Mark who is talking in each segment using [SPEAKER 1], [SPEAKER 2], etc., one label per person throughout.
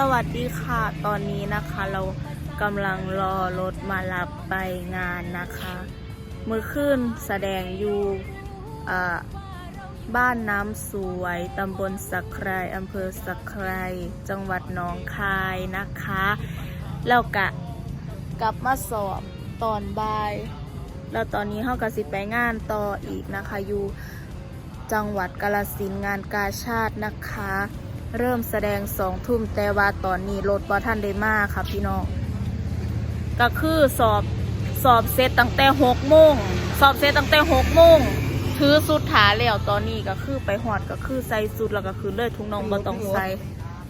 [SPEAKER 1] สวัสดีค่ะ ตอนนี้นะคะเรากำลังรอรถมารับไปงานนะคะ มือขึ้นแสดงอยู่บ้านน้ำสวยตำบลสักไครอำเภอสักไครจังหวัดหนองคายนะคะ แล้วกะกลับมาสอบตอนบ่าย แล้วตอนนี้เฮากะสิไปงานต่ออีกนะคะอยู่จังหวัดกาลสินธุ์งานกาชาตินะคะ เริ่มแสดงสองทุ่มแต่ว่าตอนนี้รถบ่ท่านได้มาค่ะพี่น้องก็คือสอบสอบเสร็จตั้งแต่หกโมงสอบเสร็จตั้งแต่หกโมงถือสุดถาแล้วตอนนี้ก็คือไปหอดก็คือใส่สุดแล้วก็คือเลือดทุกน้องบ่ต้องใส่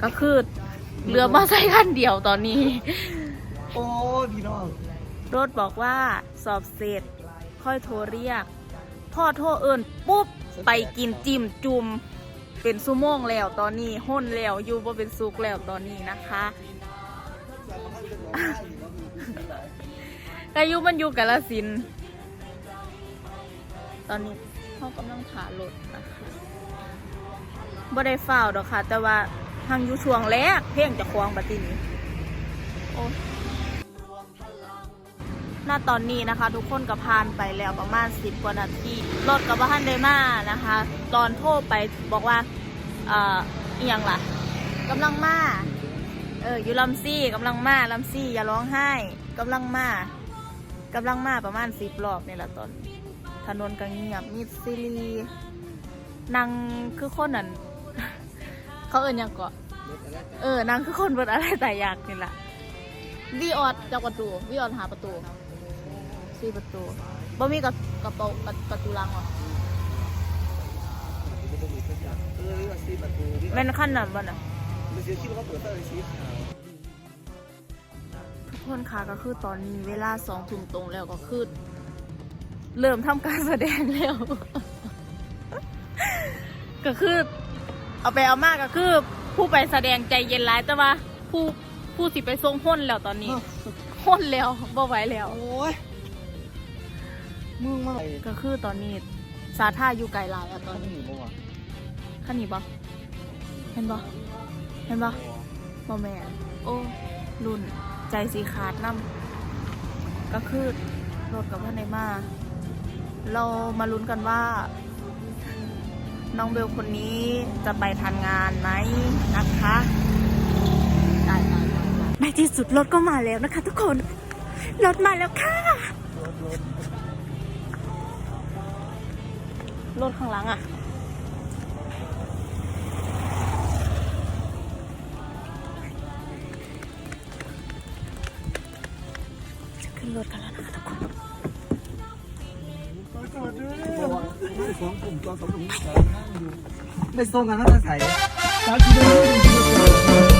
[SPEAKER 1] ก็คือเหลือมาใส่คันเดียวตอนนี้
[SPEAKER 2] โอ้ยพี่น้อง
[SPEAKER 1] รถบอกว่าสอบเสร็จค่อยโทรเรียก พ่อโทรเอิญปุ๊บไปกินจิ้มจุ่ม เป็นซูโม่งแล้วตอนนี้ห้นแล้วอยู่บ่เป็นซุกแล้วตอนนี้นะคะแต่อยุมันอยู่กาลสิน ตอนนี้เขากำลังถารถนะคะบ่ได้ฝ้าวดอกค่ะ แต่ว่าทางอยู่ช่วงแรกเพ่งจะควงบัดทีนี้โอ้ ณตอนนี้นะคะ ทุกคนก็ผ่านไปแล้วประมาณสิบกว่านาทีรถกับบ้านไดมานะคะ ตอนโทรไปบอกว่าเอ่ออหย่างล่ะกำลังมาเอออยู่ลำซี่กำลังมาลำซี่อย่าร้องไห้กำลังมากำลังมาประมาณสิบรอบนี่แหละตอน ถนนก็เงียบมิดซิลีนางคือคนนั้นเขาเอินยังเกาะเออนางคือคนเบิดอะไรแต่อยากนี่แหละวีออดจากประตูวีออดหาประตู สี่ประตูบ่มีกับกระเป๋าประประตูลังเหรอ
[SPEAKER 2] เออนี่ว่าซีประตูที่
[SPEAKER 1] แม่นขั้นนั้นบ่น่ะ
[SPEAKER 2] มันเสียคิดว่าเขาเปิดเตอร์ชีส
[SPEAKER 1] ทุกคนค่ะก็คือตอนนี้เวลาสองทุ่มตรงแล้วก็คือเริ่มทำการแสดงแล้ว ก็คือเอาไปเอามากก็คือ ผู้ไปแสดงใจเย็นร้ายแต่ว่าผู้ผู้สิไปทรงพ้นแล้วตอนนี้พ้นแล้วบ่ไหวแล้ว
[SPEAKER 2] โอ้ย มึงมา
[SPEAKER 1] ก็คือตอนนี้สาท่าอยู่ไกลหลายอะตอน
[SPEAKER 2] ห
[SPEAKER 1] นี้
[SPEAKER 2] นีบ่วะ
[SPEAKER 1] ขันนี้บ่เห็นบ่เห็นบ่บอแมนโอ้รุ่นใจสีขาดน้ำก็คือรถกับพ่อในมา เรามาลุ้นกันว่า น้องเบลคนนี้จะไปทันงานไหมนะคะได้ได้ได้ได้ในที่สุดรถก็มาแล้วนะคะทุกคน รถมาแล้วค่ะ รถข้างหลังอะ จะขึ้นรถกันแล้วนะทุกคน
[SPEAKER 2] สองกลุ่มตัวสองกลุ่มไม่ส่งกันน่าจะใส่สามกิโล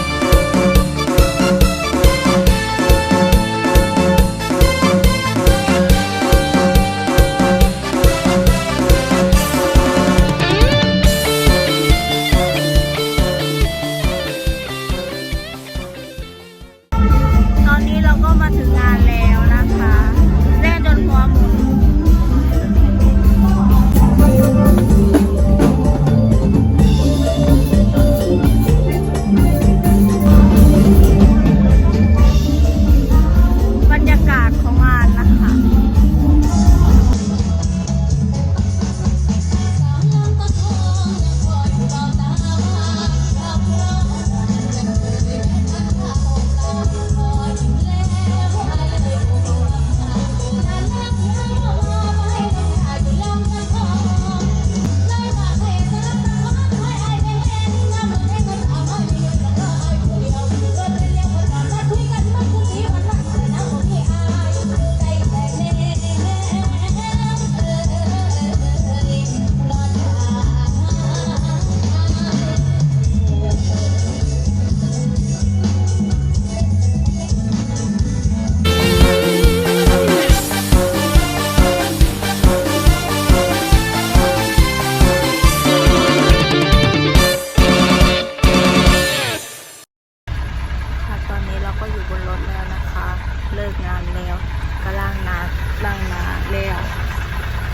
[SPEAKER 1] ล่างนาแล้ว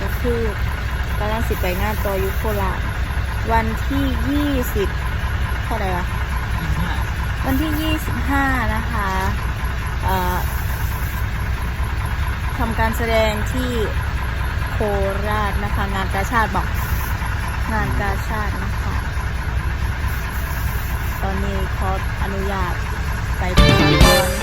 [SPEAKER 1] ก็คือกำลังสิไปงานต่ออยุโคราชวันที่ยี่สิบเท่าไหร่วะวันที่25นะคะเอ่อทำการแสดงที่โคราชนะคะ งานกาชาติบอกงานกาชาตินะคะ ตอนนี้ขออนุญาตไปพักผ่อน